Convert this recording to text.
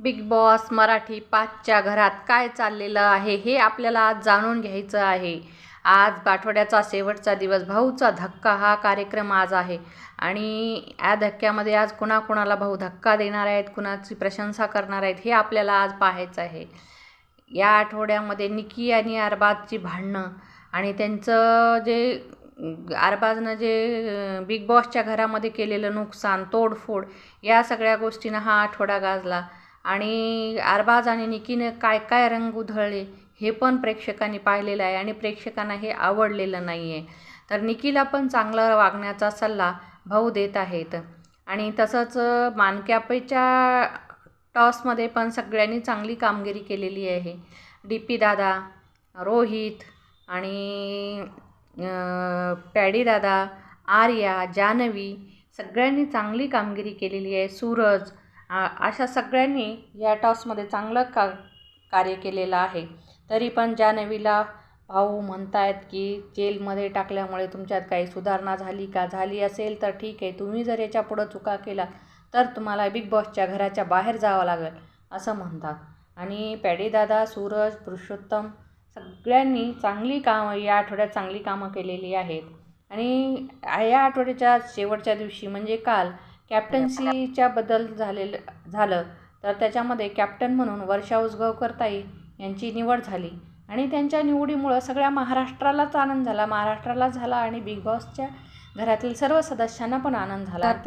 Big boss Marathi पाचच्या घरात काय चाललेलं आहे हे आपल्याला आज जाणून घ्यायचं आहे. आज आठवड्याचा शेवटचा दिवस भाऊचा धक्का हा कार्यक्रम आज आहे. आणि या धक्क्यामध्ये आज कुणाकुणाला भाऊ धक्का देणार आहेत कुणाची प्रशंसा करणार आहेत हे आपल्याला आज पाहायचं आहे. या आठवड्यामध्ये निकी आणि अरबाजची भांडणं आणि त्यांचं जे अरबाजनं जे बिग बॉसच्या घरामध्ये केलेलं नुकसान तोडफोड या सगळ्या गोष्टीनं हा आठवडा गाजला. आणि अरबाज आणि निकीनं काय काय रंग उधळले हे पण प्रेक्षकांनी पाहिलेलं आहे आणि प्रेक्षकांना हे आवडलेलं नाही आहे तर निकीला पण चांगलं वागण्याचा सल्ला भाऊ देत आहेत. आणि तसंच मानक्यापेच्या टॉसमध्ये पण सगळ्यांनी चांगली कामगिरी केलेली आहे. डी पी दादा रोहित आणि पॅडी दादा आर्या जानवी सगळ्यांनी चांगली कामगिरी केलेली आहे. सूरज अशा सगळ्यांनी या टॉसमध्ये चांगलं का कार्य केलेलं आहे. तरी पण जानवीला भाऊ म्हणतायत की जेलमध्ये टाकल्यामुळे तुमच्यात काही सुधारणा झाली का झाली असेल तर ठीक आहे. तुम्ही जर याच्या पुढं चुका केला तर तुम्हाला बिग बॉसच्या घराच्या बाहेर जावं लागेल असं म्हणतात. आणि पॅडीदादा सूरज पुरुषोत्तम सगळ्यांनी चांगली कामं या आठवड्यात चांगली कामं केलेली आहेत. आणि या आठवड्याच्या शेवटच्या दिवशी म्हणजे काल कॅप्टन्सीच्या बदल झालेलं झालं तर त्याच्यामध्ये कॅप्टन म्हणून वर्षा उसगावकरताई यांची निवड झाली आणि त्यांच्या निवडीमुळं सगळ्या महाराष्ट्रालाच आनंद झाला. महाराष्ट्राला झाला आणि बिग बॉसच्या घरातील सर्व सदस्यांना पण आनंद झाला.